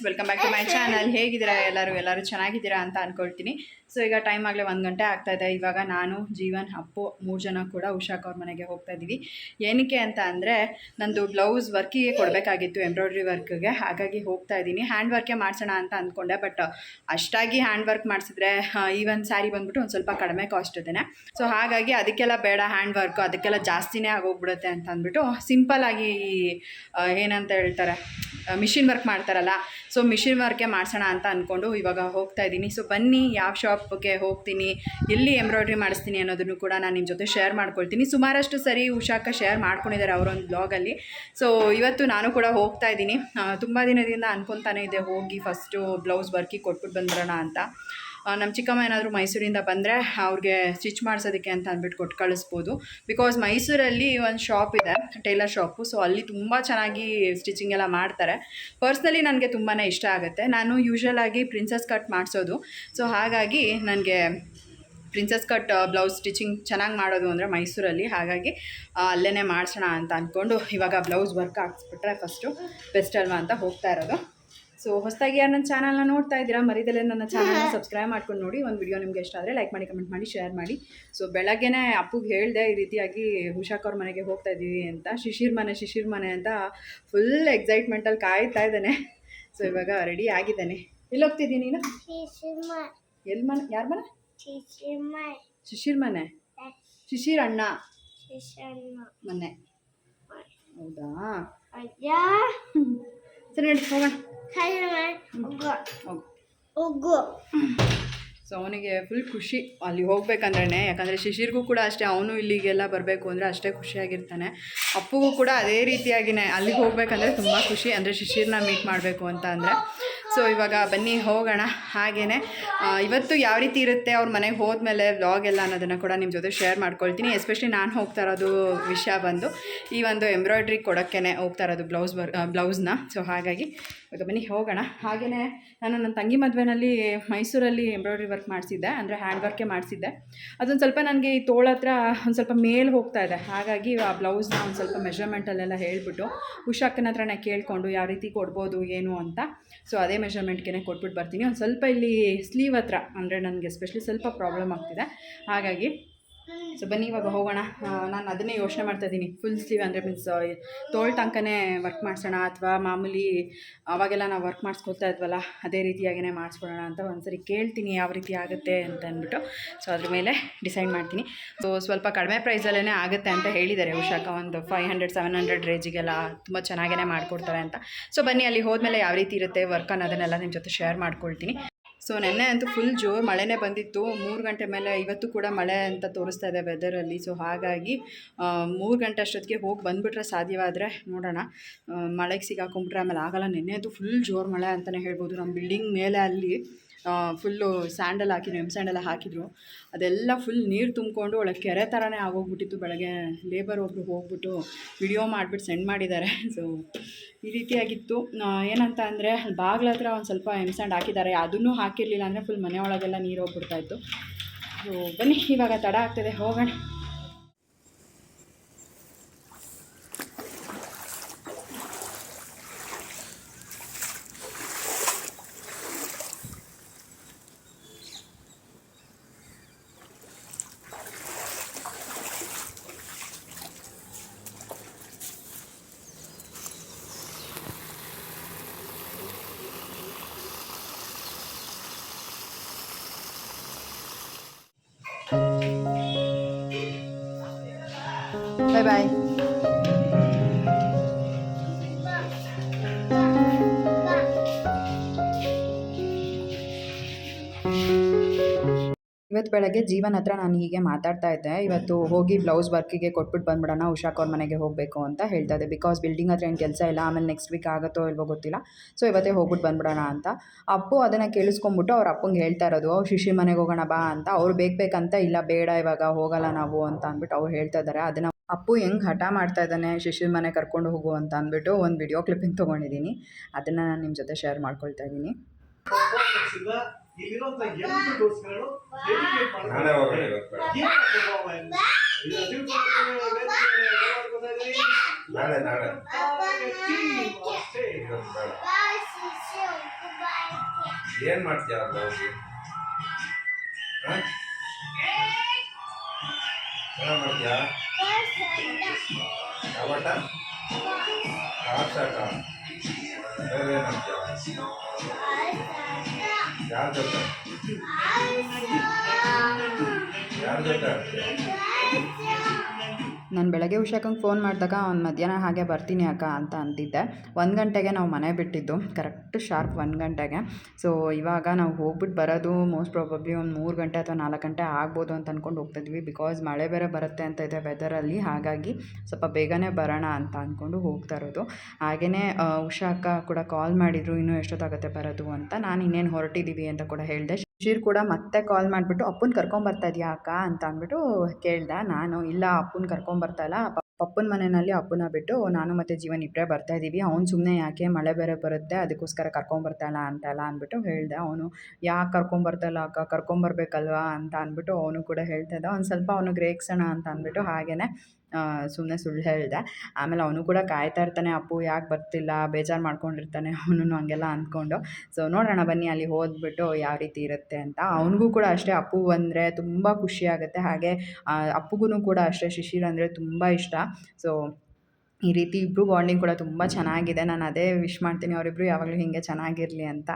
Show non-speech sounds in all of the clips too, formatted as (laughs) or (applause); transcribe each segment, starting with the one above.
Welcome back to my channel ಹೇಗಿದ್ದೀರಾ ಎಲ್ಲರೂ? ಎಲ್ಲರೂ ಚೆನ್ನಾಗಿದ್ದೀರಾ ಅಂತ ಅಂದ್ಕೊಳ್ತೀನಿ ಸೊ ಈಗ ಟೈಮ್ ಆಗಲೇ ಒಂದು ಗಂಟೆ ಆಗ್ತಾ ಇದೆ. ಇವಾಗ ನಾನು ಜೀವನ್ ಅಪ್ಪು ಮೂರು ಜನ ಕೂಡ ಉಷಾಕ್ ಅವ್ರ ಮನೆಗೆ ಹೋಗ್ತಾ ಇದ್ದೀವಿ ಏನಕ್ಕೆ ಅಂತ ಅಂದರೆ ನಂದು ಬ್ಲೌಸ್ ವರ್ಕಿಗೆ ಕೊಡಬೇಕಾಗಿತ್ತು ಎಂಬ್ರಾಯ್ಡ್ರಿ ವರ್ಕ್ಗೆ ಹಾಗಾಗಿ ಹೋಗ್ತಾ ಇದ್ದೀನಿ ಹ್ಯಾಂಡ್ ವರ್ಕೇ ಮಾಡಿಸೋಣ ಅಂತ ಅಂದ್ಕೊಂಡೆ ಬಟ್ ಅಷ್ಟಾಗಿ ಹ್ಯಾಂಡ್ ವರ್ಕ್ ಮಾಡಿಸಿದ್ರೆ ಈವನ್ ಸ್ಯಾರಿ ಬಂದ್ಬಿಟ್ಟು ಒಂದು ಸ್ವಲ್ಪ ಕಡಿಮೆ ಕಾಸ್ಟ್ ಇದೆ ಸೊ ಹಾಗಾಗಿ ಅದಕ್ಕೆಲ್ಲ ಬೇಡ ಹ್ಯಾಂಡ್ ವರ್ಕು ಅದಕ್ಕೆಲ್ಲ ಜಾಸ್ತಿನೇ ಆಗೋಗ್ಬಿಡುತ್ತೆ ಅಂತ ಅಂದ್ಬಿಟ್ಟು ಸಿಂಪಲ್ ಆಗಿ ಏನಂತ ಹೇಳ್ತಾರೆ ಮಿಷಿನ್ ವರ್ಕ್ ಮಾಡ್ತಾರಲ್ಲ ಸೊ ಮಿಷಿನ್ ವರ್ಕೆ ಮಾಡಿಸೋಣ ಅಂತ ಅಂದ್ಕೊಂಡು ಇವಾಗ ಹೋಗ್ತಾ ಇದ್ದೀನಿ. ಸೊ ಬನ್ನಿ, ಯಾವ ಶಾಪ್ಗೆ ಹೋಗ್ತೀನಿ, ಎಲ್ಲಿ ಎಂಬ್ರಾಯ್ಡ್ರಿ ಮಾಡಿಸ್ತೀನಿ ಅನ್ನೋದನ್ನು ಕೂಡ ನಾನು ನಿಮ್ಮ ಜೊತೆ ಶೇರ್ ಮಾಡ್ಕೊಳ್ತೀನಿ. ಸುಮಾರಷ್ಟು ಸರಿ ಉಷಾಕ ಶೇರ್ ಮಾಡ್ಕೊಂಡಿದ್ದಾರೆ ಅವರೊಂದು ಬ್ಲಾಗಲ್ಲಿ ಸೊ ಇವತ್ತು ನಾನು ಕೂಡ ಹೋಗ್ತಾ ಇದ್ದೀನಿ. ತುಂಬ ದಿನದಿಂದ ಅನ್ಕೊತಾನೆ ಇದೆ, ಹೋಗಿ ಫಸ್ಟು ಬ್ಲೌಸ್ ವರ್ಕಿಗೆ ಕೊಟ್ಬಿಟ್ಟು ಬಂದ್ಬಿಡೋಣ ಅಂತ. ನಮ್ಮ ಚಿಕ್ಕಮ್ಮ ಏನಾದರೂ ಮೈಸೂರಿಂದ ಬಂದರೆ ಅವ್ರಿಗೆ ಸ್ಟಿಚ್ ಮಾಡಿಸೋದಕ್ಕೆ ಅಂತ ಅಂದ್ಬಿಟ್ಟು ಕೊಟ್ಟು ಕಳಿಸ್ಬೋದು. ಬಿಕಾಸ್ ಮೈಸೂರಲ್ಲಿ ಒಂದು ಶಾಪ್ ಇದೆ, ಟೈಲರ್ ಶಾಪು ಸೊ ಅಲ್ಲಿ ತುಂಬ ಚೆನ್ನಾಗಿ ಸ್ಟಿಚಿಂಗ್ ಎಲ್ಲ ಮಾಡ್ತಾರೆ. ಪರ್ಸ್ನಲಿ ನನಗೆ ತುಂಬಾ ಇಷ್ಟ ಆಗುತ್ತೆ. ನಾನು ಯೂಶ್ವಲ್ ಆಗಿ ಪ್ರಿನ್ಸಸ್ ಕಟ್ ಮಾಡಿಸೋದು. ಸೊ ಹಾಗಾಗಿ ನನಗೆ ಪ್ರಿನ್ಸಸ್ ಕಟ್ ಬ್ಲೌಸ್ ಸ್ಟಿಚಿಂಗ್ ಚೆನ್ನಾಗಿ ಮಾಡೋದು ಅಂದರೆ ಮೈಸೂರಲ್ಲಿ. ಹಾಗಾಗಿ ಅಲ್ಲೇ ಮಾಡಿಸೋಣ ಅಂತ ಅಂದ್ಕೊಂಡು ಇವಾಗ ಬ್ಲೌಸ್ ವರ್ಕ್ ಹಾಕ್ಸ್ಬಿಟ್ರೆ ಫಸ್ಟು ಬೆಸ್ಟ್ ಅಲ್ವಾ ಅಂತ ಹೋಗ್ತಾ ಇರೋದು. ಸೊ ಹೊಸದಾಗಿ ಯಾರು ನನ್ನ ಚಾನಲ್ನ ನೋಡ್ತಾ ಇದ್ದೀರಾ ಮರಿದಲ್ಲೇ ನನ್ನ ಚಾನಲ್ನ ಸಬ್ಸ್ಕ್ರೈಬ್ ಮಾಡ್ಕೊಂಡು ನೋಡಿ ಒಂದು ವಿಡಿಯೋ ನಿಮಗೆ ಇಷ್ಟ ಆದರೆ ಲೈಕ್ ಮಾಡಿ ಕಮೆಂಟ್ ಮಾಡಿ ಶೇರ್ ಮಾಡಿ. ಸೊ ಬೆಳಗ್ಗೆನೇ ಅಪ್ಪಗೆ ಹೇಳಿದೆ ಈ ರೀತಿಯಾಗಿ ಹುಷಾಕ್ ಅವ್ರ ಮನೆಗೆ ಹೋಗ್ತಾ ಇದ್ದೀವಿ ಅಂತ ಶಿಶಿರ್ ಮನೆ ಶಿಶಿರ್ ಮನೆ ಅಂತ ಫುಲ್ ಎಕ್ಸೈಟ್ಮೆಂಟಲ್ಲಿ ಕಾಯ್ತಾ ಇದ್ದಾನೆ. ಸೊ ಇವಾಗ ರೆಡಿ ಆಗಿದ್ದಾನೆ. ಎಲ್ಲಿ ಹೋಗ್ತಿದ್ದೀನಿ ನೀನು? ಎಲ್ಲಿ ಮನೆ. ಯಾರ ಮನೆ? ಶಿಶಿರ್ ಮನೆ. ಶಿಶಿರ್ ಅಣ್ಣ. ಮನೆ. ಹೌದಾ? ಅಯ್ಯ. ಸರಿ ನಡಿ ಹೋಗೋಣ. ಹೋಗು. ಸೊ ಅವನಿಗೆ ಫುಲ್ ಖುಷಿ. ಅಲ್ಲಿ ಹೋಗ್ಬೇಕಂದ್ರೆ ಯಾಕಂದರೆ ಶಿಶಿರ್ಗೂ ಕೂಡ ಅಷ್ಟೇ ಅವನು ಇಲ್ಲಿಗೆಲ್ಲ ಬರಬೇಕು ಅಂದರೆ ಅಷ್ಟೇ ಖುಷಿಯಾಗಿರ್ತಾನೆ. ಅಪ್ಪುಗೂ ಕೂಡ ಅದೇ ರೀತಿಯಾಗಿನೇ ಅಲ್ಲಿಗೆ ಹೋಗ್ಬೇಕಂದ್ರೆ ತುಂಬ ಖುಷಿ. ಅಂದರೆ ಶಿಶಿರ್ನ ಮೀಟ್ ಮಾಡಬೇಕು ಅಂತ ಅಂದರೆ. ಸೊ ಇವಾಗ ಬನ್ನಿ, ಹೋಗೋಣ. ಹಾಗೆಯೇ ಇವತ್ತು ಯಾವ ರೀತಿ ಇರುತ್ತೆ ಅವ್ರ ಮನೆಗೆ ಹೋದ್ಮೇಲೆ ವ್ಲಾಗ್ ಎಲ್ಲ ಅನ್ನೋದನ್ನು ಕೂಡ ನಿಮ್ಮ ಜೊತೆ ಶೇರ್ ಮಾಡ್ಕೊಳ್ತೀನಿ. ಎಸ್ಪೆಷಲಿ ನಾನು ಹೋಗ್ತಾ ಇರೋದು ವಿಷಯ ಬಂದು, ಈ ಒಂದು ಎಂಬ್ರಾಯ್ಡ್ರಿ ಕೊಡೋಕ್ಕೇ ಹೋಗ್ತಾ ಇರೋದು ಬ್ಲೌಸ್ ಬರ್ ಬ್ಲೌಸ್ನ ಸೊ ಹಾಗಾಗಿ ಇವಾಗ ಬನ್ನಿ, ಹೋಗೋಣ. ಹಾಗೆಯೇ ನಾನು ನನ್ನ ತಂಗಿ ಮದುವೆನಲ್ಲಿ ಮೈಸೂರಲ್ಲಿ ಎಂಬ್ರಾಯ್ಡ್ರಿ ವರ್ಕ್ ಮಾಡಿಸಿದ್ದೆ, ಅಂದರೆ ಹ್ಯಾಂಡ್ ವರ್ಕೇ ಮಾಡಿಸಿದ್ದೆ. ಅದೊಂದು ಸ್ವಲ್ಪ ನನಗೆ ಈ ತೋಳ ಹತ್ರ ಒಂದು ಸ್ವಲ್ಪ ಮೇಲ್ ಹೋಗ್ತಾ ಇದೆ. ಹಾಗಾಗಿ ಆ ಬ್ಲೌಸ್ನ ಒಂದು ಸ್ವಲ್ಪ ಮೆಷರ್ಮೆಂಟಲ್ಲೆಲ್ಲ ಹೇಳಿಬಿಟ್ಟು ಉಷಾಕನ ಹತ್ರ ನಾನು ಕೇಳಿಕೊಂಡು ಯಾವ ರೀತಿ ಕೊಡ್ಬೋದು, ಏನು ಅಂತ. ಸೊ ಅದೇ ಮೆಷರ್ಮೆಂಟ್ಗೆ ಕೊಟ್ಬಿಟ್ಟು ಬರ್ತೀನಿ. ಒಂದು ಸ್ವಲ್ಪ ಇಲ್ಲಿ ಸ್ಲೀವ್ ಹತ್ರ, ಅಂದರೆ ನನಗೆ ಎಸ್ಪೆಷಲಿ ಸ್ವಲ್ಪ ಪ್ರಾಬ್ಲಮ್ ಆಗ್ತಿದೆ. ಹಾಗಾಗಿ ಸೊ ಬನ್ನಿ, ಇವಾಗ ಹೋಗೋಣ. ನಾನು ಅದನ್ನೇ ಯೋಚನೆ ಮಾಡ್ತಾ ಇದ್ದೀನಿ. ಫುಲ್ ಸ್ಲೀವ್ ಅಂದರೆ ಮೀನ್ಸ್ ತೋಳ್ ತನಕನೇ ವರ್ಕ್ ಮಾಡಿಸೋಣ ಅಥವಾ ಮಾಮೂಲಿ ಅವಾಗೆಲ್ಲ ನಾವು ವರ್ಕ್ ಮಾಡಿಸ್ಕೊಳ್ತಾ ಇದ್ವಲ್ಲ, ಅದೇ ರೀತಿಯಾಗಿಯೇ ಮಾಡಿಸ್ಕೊಡೋಣ ಅಂತ ಒಂದ್ಸರಿ ಕೇಳ್ತೀನಿ ಯಾವ ರೀತಿ ಆಗುತ್ತೆ ಅಂತ ಅಂದ್ಬಿಟ್ಟು. ಸೊ ಅದ್ರ ಮೇಲೆ ಡಿಸೈಡ್ ಮಾಡ್ತೀನಿ. ಸೊ ಸ್ವಲ್ಪ ಕಡಿಮೆ ಪ್ರೈಸಲ್ಲೇ ಆಗುತ್ತೆ ಅಂತ ಹೇಳಿದ್ದಾರೆ ಉಷಾಕ. ಒಂದು ಫೈವ್ ಹಂಡ್ರೆಡ್ ಸೆವೆನ್ ಹಂಡ್ರೆಡ್ ರೇಜಿಗೆಲ್ಲ ತುಂಬ ಚೆನ್ನಾಗೇ ಮಾಡಿಕೊಡ್ತಾರೆ ಅಂತ. ಸೊ ಬನ್ನಿ, ಅಲ್ಲಿ ಹೋದ್ಮೇಲೆ ಯಾವ ರೀತಿ ಇರುತ್ತೆ ವರ್ಕ್ ಅನ್ನೋದನ್ನೆಲ್ಲ ನಿಮ್ಮ ಜೊತೆ ಶೇರ್ ಮಾಡ್ಕೊಳ್ತೀನಿ. ಸೊ ನೆನ್ನೆ ಅಂತೂ ಫುಲ್ ಜೋರು ಮಳೆನೇ ಬಂದಿತ್ತು. ಮೂರು ಗಂಟೆ ಮೇಲೆ ಇವತ್ತು ಕೂಡ ಮಳೆ ಅಂತ ತೋರಿಸ್ತಾ ಇದೆ ವೆದರಲ್ಲಿ ಸೊ ಹಾಗಾಗಿ ಮೂರು ಗಂಟೆ ಅಷ್ಟೊತ್ತಿಗೆ ಹೋಗಿ ಬಂದುಬಿಟ್ರೆ ಸಾಧ್ಯವಾದರೆ ನೋಡೋಣ. ಮಳೆಗೆ ಸಿಗಾಕೊಂಬಿಟ್ರೆ ಆಮೇಲೆ ಆಗಲ್ಲ. ನೆನ್ನೆ ಅಂತೂ ಫುಲ್ ಜೋರು ಮಳೆ ಅಂತಲೇ ಹೇಳ್ಬೋದು. ನಮ್ಮ ಬಿಲ್ಡಿಂಗ್ ಮೇಲೆ ಅಲ್ಲಿ ಫುಲ್ಲು ಸ್ಯಾಂಡಲ್ ಹಾಕಿದ್ರು ಎಂ ಸ್ಯಾಂಡಲ್ ಹಾಕಿದ್ರು. ಅದೆಲ್ಲ ಫುಲ್ ನೀರು ತುಂಬಿಕೊಂಡು ಒಳಗೆ ಕೆರೆ ಥರನೇ ಆಗೋಗ್ಬಿಟ್ಟಿತ್ತು. ಬೆಳಗ್ಗೆ ಲೇಬರ್ ಒಬ್ಬರು ಹೋಗ್ಬಿಟ್ಟು ವಿಡಿಯೋ ಮಾಡಿಬಿಟ್ಟು ಸೆಂಡ್ ಮಾಡಿದ್ದಾರೆ. (laughs) ಸೊ ಈ ರೀತಿಯಾಗಿತ್ತು. ಏನಂತ ಅಂದರೆ, ಬಾಗ್ಲ ಹತ್ರ ಒಂದು ಸ್ವಲ್ಪ ಎಂ ಸ್ಯಾಂಡ್ ಹಾಕಿದ್ದಾರೆ. ಅದನ್ನೂ ಹಾಕಿರಲಿಲ್ಲ ಅಂದರೆ ಫುಲ್ ಮನೆ ಒಳಗೆಲ್ಲ ನೀರು ಹೋಗ್ಬಿಡ್ತಾಯಿತ್ತು ಸೊ ಬನ್ನಿ, ಇವಾಗ ತಡ ಆಗ್ತದೆ. ಹೋಗೋಣ. ಇವತ್ತು ಬೆಳಗ್ಗೆ ಜೀವನ್ ಹತ್ರ ನಾನು ಹೀಗೆ ಮಾತಾಡ್ತಾ ಇದ್ದೆ. ಇವತ್ತು ಹೋಗಿ ಬ್ಲೌಸ್ ವರ್ಕಿಗೆ ಕೊಟ್ಬಿಟ್ಟು ಬಂದ್ಬಿಡೋಣ ಉಷಾಕ್ ಅವ್ರ ಮನೆಗೆ ಹೋಗಬೇಕು ಅಂತ ಹೇಳ್ತಾ ಇದ್ದೆ. ಬಿಕಾಸ್ ಬಿಲ್ಡಿಂಗ್ ಹತ್ರ ಏನು ಕೆಲಸ ಇಲ್ಲ, ಆಮೇಲೆ ನೆಕ್ಸ್ಟ್ ವೀಕ್ ಆಗುತ್ತೋ ಇಲ್ವೋ ಗೊತ್ತಿಲ್ಲ. ಸೊ ಇವತ್ತೇ ಹೋಗ್ಬಿಟ್ಟು ಬಂದ್ಬಿಡೋಣ ಅಂತ. ಅಪ್ಪು ಅದನ್ನು ಕೇಳಿಸ್ಕೊಂಬಿಟ್ಟು ಅವ್ರ ಅಪ್ಪಂಗೆ ಹೇಳ್ತಾ ಇರೋದು ಶಿಶಿ ಮನೆಗೆ ಹೋಗೋಣ ಬಾ ಅಂತ. ಅವ್ರು ಬೇಕು ಬೇಕಂತ ಇಲ್ಲ, ಬೇಡ ಇವಾಗ, ಹೋಗಲ್ಲ ನಾವು ಅಂತ ಅಂದ್ಬಿಟ್ಟು ಅವ್ರು ಹೇಳ್ತಾ ಇದ್ದಾರೆ. ಅದನ್ನು ಅಪ್ಪು ಹೆಂಗೆ ಹಠ ಮಾಡ್ತಾ ಇದ್ದಾನೆ ಶಿಶಿರ್ ಮನೆ ಕರ್ಕೊಂಡು ಹೋಗು ಅಂತ ಅಂದ್ಬಿಟ್ಟು ಒಂದು ವಿಡಿಯೋ ಕ್ಲಿಪ್ಪಿಂಗ್ ತೊಗೊಂಡಿದ್ದೀನಿ ಅದನ್ನು ನಾನು ನಿಮ್ಮ ಜೊತೆ ಶೇರ್ ಮಾಡ್ಕೊಳ್ತಾ ಇದ್ದೀನಿ. ಏನ್ ಮಾಡ್ತೀಯ ಕಬಾಟ ಕಾರ್ ಶಾಟ ಬೇರೆ ಏನ್ ಮಾಡ್ತೀಯ ಯಾರ ನಾನು ಬೆಳಗ್ಗೆ ಉಷಾಕಂಗೆ ಫೋನ್ ಮಾಡಿದಾಗ ಅವ್ನು ಮಧ್ಯಾಹ್ನ ಹಾಗೆ ಬರ್ತೀನಿ ಅಕ್ಕ ಅಂತ ಅಂತಿದ್ದೆ. ಒಂದು ಗಂಟೆಗೆ ನಾವು ಮನೆ ಬಿಟ್ಟಿದ್ದು ಕರೆಕ್ಟ್ ಶಾರ್ಪ್ ಒಂದು ಗಂಟೆಗೆ. ಸೊ ಇವಾಗ ನಾವು ಹೋಗ್ಬಿಟ್ಟು ಬರೋದು ಮೋಸ್ಟ್ ಪ್ರಾಬಬ್ಲಿ ಒಂದು ಮೂರು ಗಂಟೆ ಅಥವಾ ನಾಲ್ಕು ಗಂಟೆ ಆಗ್ಬೋದು ಅಂತ ಅಂದ್ಕೊಂಡು ಹೋಗ್ತಿದ್ವಿ. ಬಿಕಾಸ್ ಮಳೆ ಬೇರೆ ಬರುತ್ತೆ ಅಂತ ಇದೆ ವೆದರಲ್ಲಿ ಹಾಗಾಗಿ ಸ್ವಲ್ಪ ಬೇಗನೆ ಬರೋಣ ಅಂತ ಅಂದ್ಕೊಂಡು ಹೋಗ್ತಾ ಇರೋದು. ಹಾಗೆಯೇ ಉಷಾ ಕೂಡ ಕಾಲ್ ಮಾಡಿದರು, ಇನ್ನೂ ಎಷ್ಟೊತ್ತಾಗುತ್ತೆ ಬರೋದು? ಅಂತ. ನಾನು ಇನ್ನೇನು ಹೊರಟಿದ್ದೀವಿ ಅಂತ ಕೂಡ ಹೇಳಿದೆ. ಶಿಶಿರ್ ಕೂಡ ಮತ್ತೆ ಕಾಲ್ ಮಾಡಿಬಿಟ್ಟು, ಅಪ್ಪನ ಕರ್ಕೊಂಬರ್ತಾ ಇದೆಯಾ ಅಕ್ಕ? ಅಂತ ಅಂದ್ಬಿಟ್ಟು ಕೇಳ್ದೆ. ನಾನು, ಇಲ್ಲ, ಅಪ್ಪನ ಕರ್ಕೊಂಬರ್ತಾಯಿಲ್ಲ ಪಪ್ಪನ ಮನೆಯಲ್ಲಿ ಅಪ್ಪನ ಬಿಟ್ಟು ನಾನು ಮತ್ತು ಜೀವನ್ ಇಬ್ಬರೇ ಬರ್ತಾ ಇದ್ದೀವಿ ಅವ್ನು ಸುಮ್ಮನೆ ಯಾಕೆ ಮಳೆ ಬೇರೆ ಬರುತ್ತೆ, ಅದಕ್ಕೋಸ್ಕರ ಕರ್ಕೊಂಬರ್ತಾಯಿಲ್ಲ ಅಂತೆಲ್ಲ ಅಂದ್ಬಿಟ್ಟು ಹೇಳ್ದೆ. ಅವನು, ಯಾಕೆ ಕರ್ಕೊಂಬರ್ತಾಯಿಲ್ಲ ಅಕ್ಕ? ಕರ್ಕೊಂಬರ್ಬೇಕಲ್ವಾ ಅಂತ ಅಂದ್ಬಿಟ್ಟು ಅವನು ಕೂಡ ಹೇಳ್ತಾ ಇದ್ದ. ಒಂದು ಸ್ವಲ್ಪ ಅವನು ರೇಗ್ಸೋಣ ಅಂತ ಅಂದ್ಬಿಟ್ಟು ಹಾಗೆಯೇ ಸುಮ್ಮನೆ ಸುಳ್ಳು ಹೇಳಿದೆ. ಆಮೇಲೆ ಅವನು ಕೂಡ ಕಾಯ್ತಾ ಇರ್ತಾನೆ, ಅಪ್ಪು ಯಾಕೆ ಬರ್ತಿಲ್ಲ? ಬೇಜಾರು ಮಾಡ್ಕೊಂಡಿರ್ತಾನೆ. (laughs) ಅವನು ಹಂಗೆಲ್ಲ ಅಂದ್ಕೊಂಡು. ಸೊ ನೋಡೋಣ ಬನ್ನಿ ಅಲ್ಲಿ ಹೋದ್ಬಿಟ್ಟು ಯಾವ ರೀತಿ ಇರುತ್ತೆ ಅಂತ. ಅವನಿಗೂ ಕೂಡ ಅಷ್ಟೇ ಅಪ್ಪು ಅಂದರೆ ತುಂಬ ಖುಷಿ ಆಗುತ್ತೆ. ಹಾಗೆ ಅಪ್ಪುಗೂ ಕೂಡ ಅಷ್ಟೇ ಶಿಶಿರ್ ಅಂದರೆ ತುಂಬ ಇಷ್ಟ. ಸೊ ಈ ರೀತಿ ಇಬ್ಬರು ಬಾಂಡಿಂಗ್ ಕೂಡ ತುಂಬ ಚೆನ್ನಾಗಿದೆ. ನಾನು ಅದೇ ವಿಶ್ ಮಾಡ್ತೀನಿ. ಅವರಿಬ್ಬರು ಯಾವಾಗಲೂ ಹೀಗೆ ಚೆನ್ನಾಗಿರಲಿ ಅಂತ.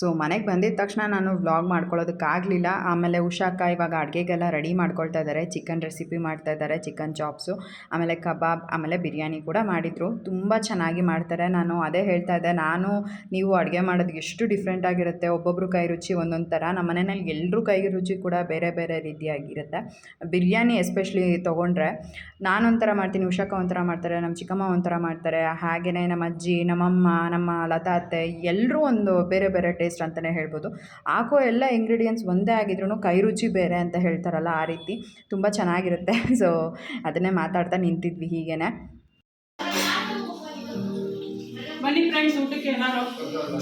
ಸೊ ಮನೆಗೆ ಬಂದಿದ್ದ ತಕ್ಷಣ ನಾನು ವ್ಲಾಗ್ ಮಾಡ್ಕೊಳ್ಳೋದಕ್ಕಾಗಲಿಲ್ಲ ಆಮೇಲೆ ಉಷಾಕ ಇವಾಗ ಅಡುಗೆಗೆಲ್ಲ ರೆಡಿ ಮಾಡ್ಕೊಳ್ತಾ ಇದ್ದಾರೆ ಚಿಕನ್ ರೆಸಿಪಿ ಮಾಡ್ತಾ ಇದ್ದಾರೆ ಚಿಕನ್ ಚಾಪ್ಸು ಆಮೇಲೆ ಕಬಾಬ್, ಆಮೇಲೆ ಬಿರಿಯಾನಿ ಕೂಡ ಮಾಡಿದರು. ತುಂಬ ಚೆನ್ನಾಗಿ ಮಾಡ್ತಾರೆ. ನಾನು ಅದೇ ಹೇಳ್ತಾ ಇದ್ದೆ. ನಾನು, ನೀವು ಅಡುಗೆ ಮಾಡೋದು ಎಷ್ಟು ಡಿಫ್ರೆಂಟ್ ಆಗಿರುತ್ತೆ. ಒಬ್ಬೊಬ್ರು ಕೈ ರುಚಿ ಒಂದೊಂದು ಥರ ನಮ್ಮ ಮನೆಯಲ್ಲಿ ಎಲ್ಲರೂ ಕೈ ರುಚಿ ಕೂಡ ಬೇರೆ ಬೇರೆ ರೀತಿಯಾಗಿರುತ್ತೆ. ಬಿರಿಯಾನಿ ಎಸ್ಪೆಷಲಿ ತೊಗೊಂಡ್ರೆ ನಾನೊಂಥರ ಮಾಡ್ತೀನಿ ಉಷಾಕ ಒಂಥರ ಮಾಡ್ತಾರೆ, ನಮ್ಮ ಚಿಕ್ಕಮ್ಮ ಒಂಥರ ಮಾಡ್ತಾರೆ. ಹಾಗೆಯೇ ನಮ್ಮ ಅಜ್ಜಿ ನಮ್ಮಮ್ಮ ನಮ್ಮ ಲತಾ ಅತ್ತೆ ಎಲ್ಲರೂ ಒಂದು ಬೇರೆ ಬೇರೆ ಟೇಸ್ಟ್ ಅಂತಲೇ ಹೇಳ್ಬೋದು. ಹಾಕೋ ಎಲ್ಲ ಇಂಗ್ರೀಡಿಯೆಂಟ್ಸ್ ಒಂದೇ ಆಗಿದ್ರು ಕೈ ರುಚಿ ಬೇರೆ ಅಂತ ಹೇಳ್ತಾರಲ್ಲ ಆ ರೀತಿ. ತುಂಬ ಚೆನ್ನಾಗಿರುತ್ತೆ. (laughs) ಸೊ ಅದನ್ನೇ ಮಾತಾಡ್ತಾ ನಿಂತಿದ್ವಿ ಹೀಗೇನೆ. ಬನ್ನಿ ಫ್ರೆಂಡ್ಸ್ ಊಟಕ್ಕೆ ನಾನು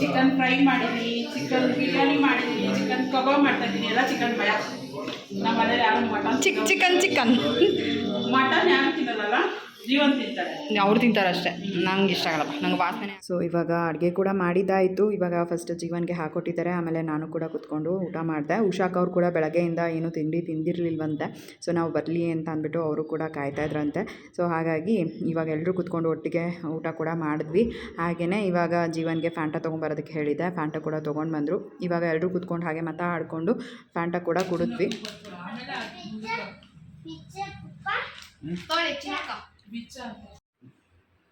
ಚಿಕನ್ ಫ್ರೈ ಮಾಡಿದ್ದೀನಿ ಚಿಕನ್ ಬಿರಿಯಾನಿ ಮಾಡಿದ್ದೀನಿ ಚಿಕನ್ ಕಬಾಬ್ ಮಾಡ್ತಾ ಇದ್ದೀನಿ. ಎಲ್ಲ ಚಿಕನ್ ಭಯ. ನಮ್ಮ ಮನೇಲಿ ಯಾರು mutton chick chicken chicken. Mutton ಯಾರು ತಿನ್ನಲ್ಲ ಅವ್ರು ತಿಂತಾರೆ ಅಷ್ಟೇ ನಂಗೆ ಇಷ್ಟ ಆಗಲ್ಲ ನಂಗೆ ವಾಸನೆ ಸೊ ಇವಾಗ ಅಡುಗೆ ಕೂಡ ಮಾಡಿದ್ದಾಯಿತು ಇವಾಗ ಫಸ್ಟ್ ಜೀವನ್ಗೆ ಹಾಕೊಟ್ಟಿದ್ದಾರೆ ಆಮೇಲೆ ನಾನು ಕೂಡ ಕುತ್ಕೊಂಡು ಊಟ ಮಾಡಿದೆ ಉಷಾಕ್ ಅವ್ರು ಕೂಡ ಬೆಳಗ್ಗೆಯಿಂದ ಏನು ತಿಂಡಿ ತಿಂದಿರಲಿಲ್ವಂತೆ ಸೊ ನಾವು ಬರಲಿ ಅಂತ ಅಂದ್ಬಿಟ್ಟು ಅವರು ಕೂಡ ಕಾಯ್ತಾ ಇದ್ರಂತೆ ಸೊ ಹಾಗಾಗಿ ಇವಾಗ ಎಲ್ಲರೂ ಕುತ್ಕೊಂಡು ಒಟ್ಟಿಗೆ ಊಟ ಕೂಡ ಮಾಡಿದ್ವಿ ಹಾಗೆಯೇ ಇವಾಗ ಜೀವನ್ಗೆ ಫ್ಯಾಂಟ ತೊಗೊಂಬರೋದಕ್ಕೆ ಹೇಳಿದ್ದೆ ಫ್ಯಾಂಟ ಕೂಡ ತೊಗೊಂಡು ಬಂದರು ಇವಾಗ ಎಲ್ಲರೂ ಕುತ್ಕೊಂಡು ಹಾಗೆ ಮಾತಾಡಿಕೊಂಡು ಫ್ಯಾಂಟ ಕೂಡ ಕುಡಿದ್ವಿ ಬಿಚ್ಚ ಅಂತ.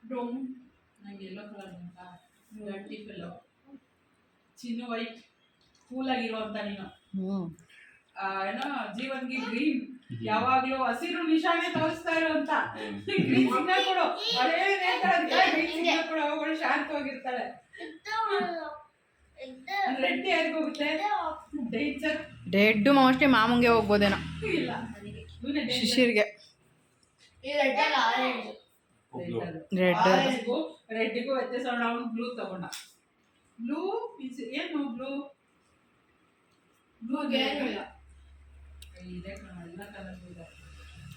ಡೋಮ್. ನಂಗೆ ಎಲ್ಲೋ ಕಲರ್ ಅಂತ ಗಟ್ಟಿ ಪೆಲ್ಲೋ ಚಿನ್ನು ವೈಟ್ ಕೂಲಾಗಿರುವಂತ ನೀನು. ಏನೋ ಜೀವನ್ಗೆ ಗ್ರೀನ್ ಯಾವಾಗ್ಲೂ ಹಸಿರು ನಿಶಾನೆ ತೋರಿಸ್ತಾ ಇರುವಂತ ಗ್ರೀನ್ ಸಿಗ್ನಲ್ ಕೊಡು. ಅದೇ ಗ್ರೀನ್ ಸಿಗ್ನಲ್ ಕೊಡು. ಅವುಗಳು ಶಾಂತವಾಗಿರ್ತಾಳೆ. ರೆಡ್ ಯಾರಿಗೂ ಹೋಗುತ್ತೆ? ಡೇಂಜರ್ ರೆಡ್ ಮೋಸ್ಟ್ಲಿ ಮಾಮೂಂಗೆ ಹೋಗ್ಬೋದೇನೋ. ಇಲ್ಲ ರೆಡ್ ರೆಡ್ ಆರೆಂಜ್ಗೂ ರೆಡ್ಗೂ ವ್ಯತ್ಯಾಸ ಅವ್ನು ಬ್ಲೂ ತಗೊಂಡ. ಬ್ಲೂ ಏನು ಬ್ಲೂ ಬ್ಲೂ ಇದೆ ಕಣ ಎಲ್ಲ ಕಲರ್ ಇದೆ.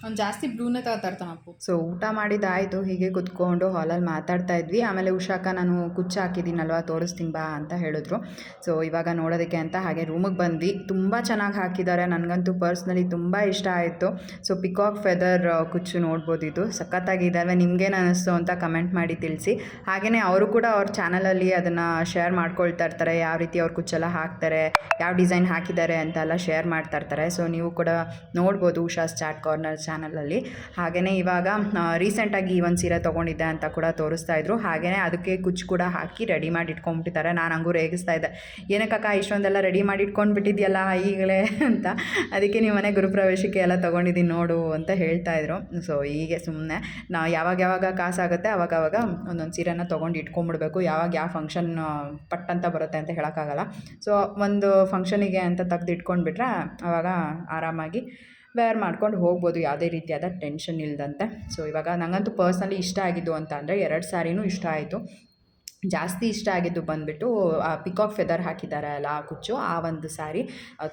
ಅವ್ನು ಜಾಸ್ತಿ ಬ್ಲೂನೇ ತಗೋತಾರ್ತಾನ ಅಪ್ಪು ಸೊ ಊಟ ಮಾಡಿದ್ದಾಯಿತು, ಹೀಗೆ ಕುತ್ಕೊಂಡು ಹಾಲಲ್ಲಿ ಮಾತಾಡ್ತಾ ಇದ್ವಿ. ಆಮೇಲೆ ಉಷಾಕ, ನಾನು ಕುಚ್ಚು ಹಾಕಿದ್ದೀನಲ್ವಾ, ತೋರಿಸ್ತೀನಿ ಬಾ ಅಂತ ಹೇಳಿದ್ರು. ಸೊ ಇವಾಗ ನೋಡೋದಕ್ಕೆ ಅಂತ ಹಾಗೆ ರೂಮಿಗೆ ಬಂದ್ವಿ. ತುಂಬ ಚೆನ್ನಾಗಿ ಹಾಕಿದ್ದಾರೆ. ನನಗಂತೂ ಪರ್ಸ್ನಲಿ ತುಂಬ ಇಷ್ಟ ಆಯಿತು. ಸೊ ಪಿಕಾಕ್ ಫೆದರ್ ಕುಚ್ಚು ನೋಡ್ಬೋದು ಇದು. ಸಖತ್ತಾಗಿದ್ದಾವೆ ನಿಮ್ಗೇನು ಅನ್ನಿಸ್ತು ಅಂತ ಕಮೆಂಟ್ ಮಾಡಿ ತಿಳಿಸಿ. ಹಾಗೆಯೇ ಅವರು ಕೂಡ ಅವ್ರ ಚಾನಲಲ್ಲಿ ಅದನ್ನು ಶೇರ್ ಮಾಡ್ಕೊಳ್ತಾ ಇರ್ತಾರೆ. ಯಾವ ರೀತಿ ಅವ್ರ ಕುಚ್ಚೆಲ್ಲ ಹಾಕ್ತಾರೆ, ಯಾವ ಡಿಸೈನ್ ಹಾಕಿದ್ದಾರೆ ಅಂತೆಲ್ಲ ಶೇರ್ ಮಾಡ್ತಾ ಇರ್ತಾರೆ. ಸೊ ನೀವು ಕೂಡ ನೋಡ್ಬೋದು ಉಷಾಸ್ ಚಾಟ್ ಕಾರ್ನರ್ ಚಾನಲಲ್ಲಿ ಹಾಗೆಯೇ ಇವಾಗ ರೀಸೆಂಟಾಗಿ ಈ ಒಂದು ಸೀರೆ ತೊಗೊಂಡಿದ್ದೆ ಅಂತ ಕೂಡ ತೋರಿಸ್ತಾ ಇದ್ರು. ಹಾಗೆಯೇ ಅದಕ್ಕೆ ಕುಚ್ಚು ಕೂಡ ಹಾಕಿ ರೆಡಿ ಮಾಡಿ ಇಟ್ಕೊಂಡ್ಬಿಟ್ಟಿದ್ದಾರೆ ನಾನು ಹಂಗೂ ರೇಗಿಸ್ತಾ ಇದ್ದೆ. ಏನಕ್ಕಕ್ಕ ಇಷ್ಟೊಂದೆಲ್ಲ ರೆಡಿ ಮಾಡಿ ಇಟ್ಕೊಂಡ್ಬಿಟ್ಟಿದ್ಯಲ್ಲ ಈಗಲೇ ಅಂತ. ಅದಕ್ಕೆ ನೀವು ಮನೆ ಗೃಹಪ್ರವೇಶಕ್ಕೆ ಎಲ್ಲ ತೊಗೊಂಡಿದ್ದೀನಿ ನೋಡು ಅಂತ ಹೇಳ್ತಾ ಇದ್ರು. ಸೊ ಹೀಗೆ ಸುಮ್ಮನೆ ನಾವು ಯಾವಾಗ ಯಾವಾಗ ಕಾಸಾಗುತ್ತೆ ಅವಾಗ ಅವಾಗ ಒಂದೊಂದು ಸೀರೆನ ತೊಗೊಂಡು ಇಟ್ಕೊಂಡ್ಬಿಡ್ಬೇಕು. ಯಾವಾಗ ಯಾವ ಫಂಕ್ಷನ್ ಪಟ್ ಅಂತ ಬರುತ್ತೆ ಅಂತ ಹೇಳೋಕ್ಕಾಗಲ್ಲ. ಸೊ ಒಂದು ಫಂಕ್ಷನಿಗೆ ಅಂತ ತೆಗ್ದು ಇಟ್ಕೊಂಡ್ಬಿಟ್ರೆ ಆವಾಗ ಆರಾಮಾಗಿ ವೇರ್ ಮಾಡ್ಕೊಂಡು ಹೋಗ್ಬೋದು, ಯಾವುದೇ ರೀತಿಯಾದ ಟೆನ್ಷನ್ ಇಲ್ಲದಂತೆ ಸೊ ಇವಾಗ ನನಗಂತೂ ಪರ್ಸ್ನಲಿ ಇಷ್ಟ ಆಗಿದ್ದು ಅಂತ ಅಂದರೆ ಎರಡು ಸ್ಯಾರಿನೂ ಇಷ್ಟ ಆಯಿತು. ಜಾಸ್ತಿ ಇಷ್ಟ ಆಗಿದ್ದು ಬಂದುಬಿಟ್ಟು ಪಿಕಾಕ್ ಫೆದರ್ ಹಾಕಿದ್ದಾರೆ ಅಲ್ಲ, ಆ ಕುಚ್ಚು, ಆ ಒಂದು ಸ್ಯಾರಿ